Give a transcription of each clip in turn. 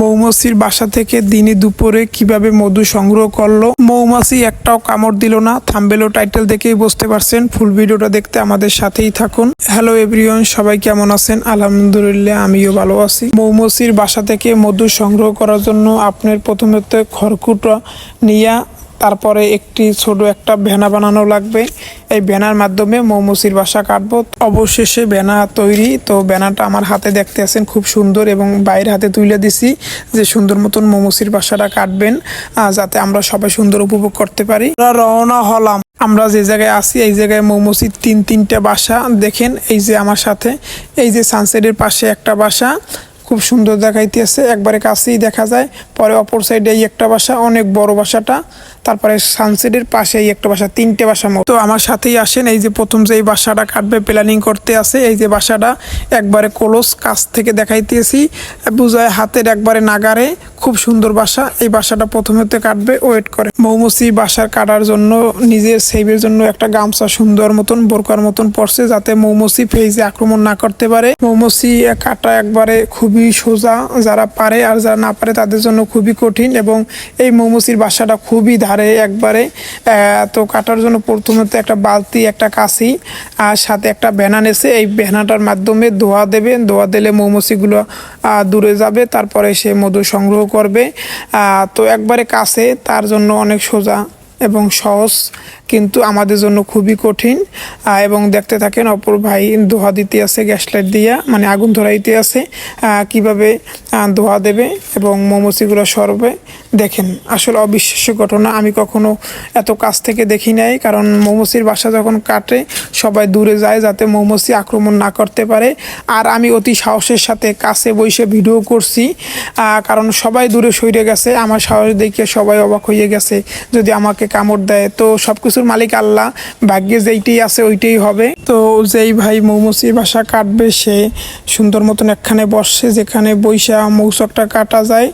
মৌমাছির বাসা থেকে দিনে দুপুরে কীভাবে মধু সংগ্রহ করল? মৌমাছি একটাও কামড় দিল না। থাম্বেলো টাইটেল দেখেই বুঝতে পারছেন। ফুল ভিডিওটা দেখতে আমাদের সাথেই থাকুন। হ্যালো এভরিওয়ান, সবাই কেমন আছেন? আলহামদুলিল্লাহ, আমিও ভালো আছি। মৌমাছির বাসা থেকে মধু সংগ্রহ করার জন্য আপনার প্রথমে তো খড়কুটো নিয়ে তারপরে একটি ছোট একটা ভেনা বানানো লাগবে। এই ভেনার মাধ্যমে মৌমাছির বাসা কাটবো। অবশেষে ভেনা তৈরি। তো ভেনাটা আমার হাতে দেখতে আছেন, খুব সুন্দর এবং বাইরের হাতে তুলে দিছি যে সুন্দর মতন মৌমুসির বাসাটা কাটবেন যাতে আমরা সবাই সুন্দর উপভোগ করতে পারি। রওনা হলাম। আমরা যে জায়গায় আছি, এই জায়গায় মৌমাছির তিন, তিনটে বাসা। দেখেন এই যে আমার সাথে, এই যে সানসেটের পাশে একটা বাসা। খুব সুন্দর দেখাইতেছে। একবারে কাছেই দেখা যায়, পরে অপর সাইডে এই একটা বাসা, অনেক বড় বাসাটা। তারপরে সানসেটের পাশে এই একটা বাসা, তিনটে বাসা মতো। আমার সাথেই আসেন, এই যে প্রথম যে এই বাসাটা কাটবে প্ল্যানিং করতে আছে, এই যে বাসাটা একবারে কলস কাছ থেকে দেখাইতেছি। বুঝায় হাতের একবারে নাগারে, খুব সুন্দর বাসা। এই বাসাটা প্রথমেতে কাটবে ওয়েট করে। মৌমুসি বাসার কাটার জন্য, নিজের সেভের জন্য একটা গামছা সুন্দর মতন, বোরকার মতন পড়ছে যাতে মৌমুসি ফেজে আক্রমণ না করতে পারে। মৌমুসি কাটা একবারে খুবই সোজা, যারা পারে আর যারা না পারে, তাদের জন্য খুবই কঠিন এবং এই মৌমুসির বাসাটা খুবই ধারে একবারে তো কাটার জন্য প্রথমত একটা বালতি, একটা কাশি, আর সাথে একটা ব্যানা নেছে এই ব্যানাটার মাধ্যমে ধোয়া দেবে ধোয়া দিলে মৌমাছিগুলো দূরে যাবে, তারপরে সে মধু সংগ্রহ করবে। তো একবারে কাছে, তার জন্য অনেক সোজা এবং সহজ, কিন্তু আমাদের জন্য খুবই কঠিন। এবং দেখতে থাকেন, অপর ভাই ধোয়া দিতে আছে গ্যাস লাইট দিয়া মানে আগুন ধরাইতে আছে কীভাবে ধোয়া দেবে এবং মোমোসিগুলো সরবে দেখেন, আসলে অবিশ্বাস্য ঘটনা, আমি কখনো এত কাছ থেকে দেখি নাই, কারণ মৌমাছির বাসা যখন কাটে, সবাই দূরে যায় যাতে মৌমাছি আক্রমণ না করতে পারে। আর আমি অতি সাহসের সাথে কাছে বসে ভিডিও করছি কারণ সবাই দূরে সরে গেছে, আমার সাহস দেখে সবাই অবাক হয়ে গেছে যদি আমাকে কামড় দেয়। তো সব কিছুর মালিক আল্লাহ, ভাগ্যে যেইটাই আছে ওইটাই হবে। তো যেই ভাই মৌমাছির বাসা কাটবে, সে সুন্দর মতন একখানে বসে, যেখানে বৈশা মৌসকটা কাটা যায়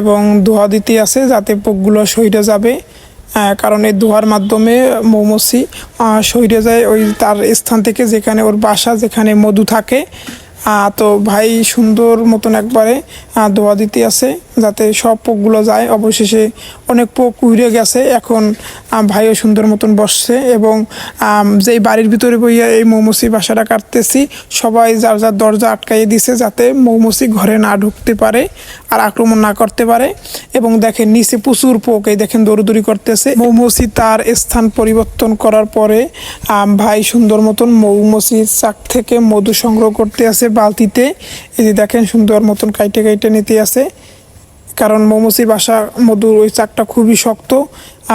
এবং ধোয়া দিতে আছে যাতে পোকগুলো সইরে যাবে। কারণ এই ধোয়ার মাধ্যমে মৌমাছি সইরে যায় ওই তার স্থান থেকে যেখানে ওর বাসা, যেখানে মধু থাকে। তো ভাই সুন্দর মতন একবারে ধোয়া দিতে আছে। যাতে সব পোকগুলো যায়। অবশেষে অনেক পোক উড়ে গেছে। এখন ভাইও সুন্দর মতন বসছে এবং যেই বাড়ির ভিতরে বইয়া এই মৌমাছি বাসাটা কাটতেছি, সবাই যার যার দরজা আটকাইয়ে দিছে যাতে মৌমাছি ঘরে না ঢুকতে পারে আর আক্রমণ না করতে পারে। এবং দেখেন, নিচে প্রচুর পোক, এই দেখেন দৌড়দৌড়ি করতেছে। মৌমাছি তার স্থান পরিবর্তন করার পরে ভাই সুন্দর মতন মৌমাছির চাক থেকে মধু সংগ্রহ করতে আছে বালতিতে। এই দেখেন, সুন্দর মতন কাইটে কাইটে নিতে আছে। কারণ মৌমাছির বাসা মধুর ওই চাকটা খুবই শক্ত,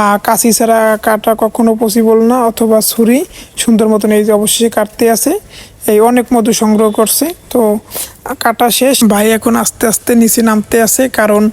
আর কাশি ছাড়া কাটা কখনো পসিবল না অথবা ছুরি সুন্দর মতন এই যে অবশেষে কাটতে আছে এই অনেক মধু সংগ্রহ করছে, তো কাটা শেষ। ভাই এখন আস্তে আস্তে নিচে নামতে আছে, কারণ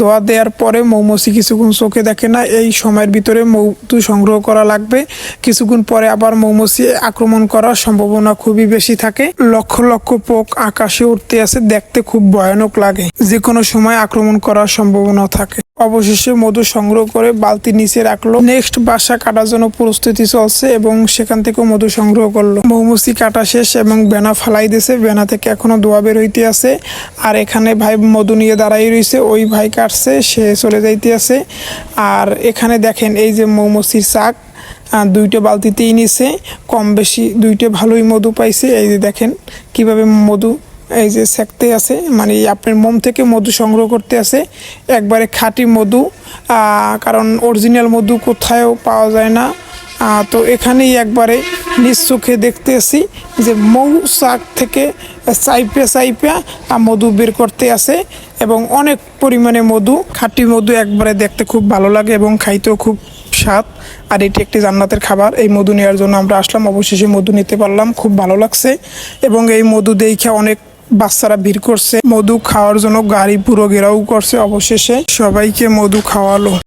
দোয়া দেওয়ার পরে মৌমাছি কিছুক্ষণ চোখে দেখে না, এই সময়ের ভিতরে মধু সংগ্রহ করা লাগবে। কিছুক্ষণ পরে আবার মৌমাছি আক্রমণ করার সম্ভাবনা খুবই বেশি থাকে। লক্ষ লক্ষ পোক আকাশে উঠতে আছে দেখতে খুব ভয়ানক লাগে। যে কোনো সময় আক্রমণ করার সম্ভাবনা থাকে। অবশেষে মধু সংগ্রহ করে বালতি নিচে রাখল। নেক্সট বাসা কাটার জন্য প্রস্তুতি চলছে এবং সেখান থেকেও মধু সংগ্রহ করল। মৌমাছি কাটা শেষ এবং বেনা ফালাই দিয়েছে। বেনা থেকে এখনও দোয়া বের হইতে আছে, আর এখানে ভাই মধু নিয়ে দাঁড়াই রয়েছে ওই ভাই কাটছে, সে চলে যাইতে আছে। আর এখানে দেখেন এই যে মৌমাছির চাক দুইটা বালতিতেই নিছে, কম বেশি দুইটা ভালোই মধু পাইছে। এই যে দেখেন কীভাবে মধু এই যে সেকতে আছে মানে আপনার মোম থেকে মধু সংগ্রহ করতে আছে। একবারে খাঁটি মধু কারণ অরিজিনাল মধু কোথায়ও পাওয়া যায় না। তো এখানেই একবারে নিজ চোখে দেখতে আসি যে মৌ শাক থেকে চাইপে চাইপে মধু বের করতে আছে এবং অনেক পরিমাণে মধু, খাঁটি মধু একবারে দেখতে খুব ভালো লাগে এবং খাইতেও খুব স্বাদ। আর এটি একটি জান্নাতের খাবার। এই মধু নেওয়ার জন্য আমরা আসলাম, অবশেষে মধু নিতে পারলাম, খুব ভালো লাগছে। এবং এই মধু দেখে অনেক বাচ্চারা ভিড় করছে। মধু খাওয়ার জন্য গাড়ি পুরো ঘেরাও করছে, অবশেষে সবাইকে মধু খাওয়ালো।